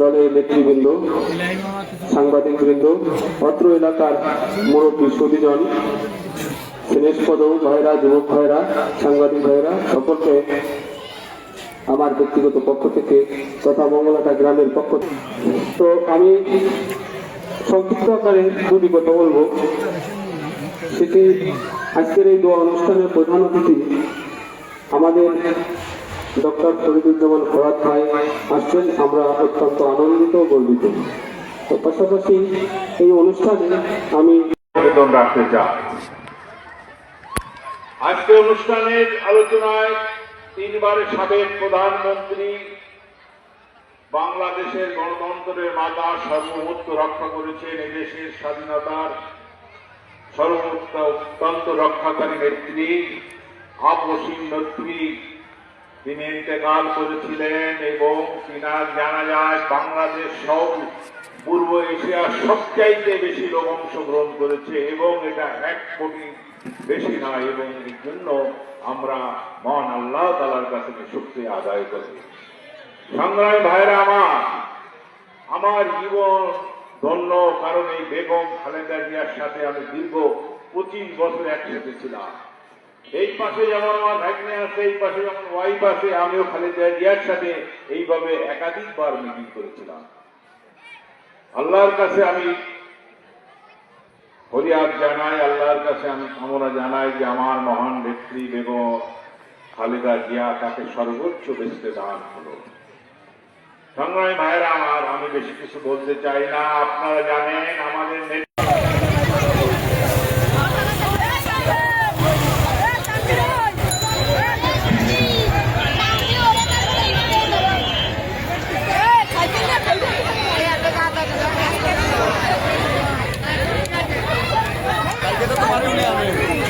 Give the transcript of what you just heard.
দলের নেতৃবৃন্দ, সাংবাদিকবৃন্দ, অত্র এলাকার মুরব্বী সুদীজন স্নেহপদ ভাইরা, যুবক ভাইরা, সাংবাদিক ভাইরা, সকলকে আমার ব্যক্তিগত পক্ষ থেকে তথা মঙ্গলাটা গ্রামের পক্ষ তো আমি সংক্ষিপ্ত আকারে দুটি কথা বলব। সেটি আজকের এই দোয়া অনুষ্ঠানের প্রধান অতিথি আমাদের ডক্টর ফরিদুজ্জামান ফরাদ ভাই আসছেন। আমরা অত্যন্ত আনন্দিত গর্বিত। পাশাপাশি এই অনুষ্ঠানে আমি আবেদন রাখতে চাই। আজকে অনুষ্ঠানের আলোচনায় তিনবারের সাবেক প্রধানমন্ত্রী বাংলাদেশের গণতন্ত্রের মাতা সর্বমত্ব রক্ষা করেছেন এদেশের স্বাধীনতার সর্বোত্তন্ত রক্ষাকারী নেত্রী আপসীম নেত্রী তিনি ইন্তেকাল করেছিলেন এবং তিনার জানা যায় বাংলাদেশ সব পূর্ব এশিয়ার সবচাইতে বেশি লোক অংশগ্রহণ করেছে এবং এটা এক কোটি বেশি নয় এবং এর জন্য আমরা মহান আল্লাহ তালার কাছে শক্তি আদায় করি। সংগ্রামী ভাইরা আমার আমার জীবন ধন্য, কারণ এই বেগম খালেদা জিয়ার সাথে আমি দীর্ঘ পঁচিশ বছর একসাথে ছিলাম। এই পাশে যেমন আমার ভাগ্নে আছে, এই পাশে যেমন ওয়াইফ আছে, আমিও খালেদা জিয়ার সাথে এইভাবে একাধিকবার মিটিং করেছিলাম। আল্লাহর কাছে আমি ফরিয়াদ জানাই, আল্লাহর কাছে আমি কামনা জানাই যে আমার মহান নেত্রী বেগম খালেদা জিয়া তাকে সর্বোচ্চ বেসতে দান হলো সংগ্রামী ভাইরা আমার, আমি বেশি কিছু বলতে চাই না। আপনারা জানেন, আমাদের 数量还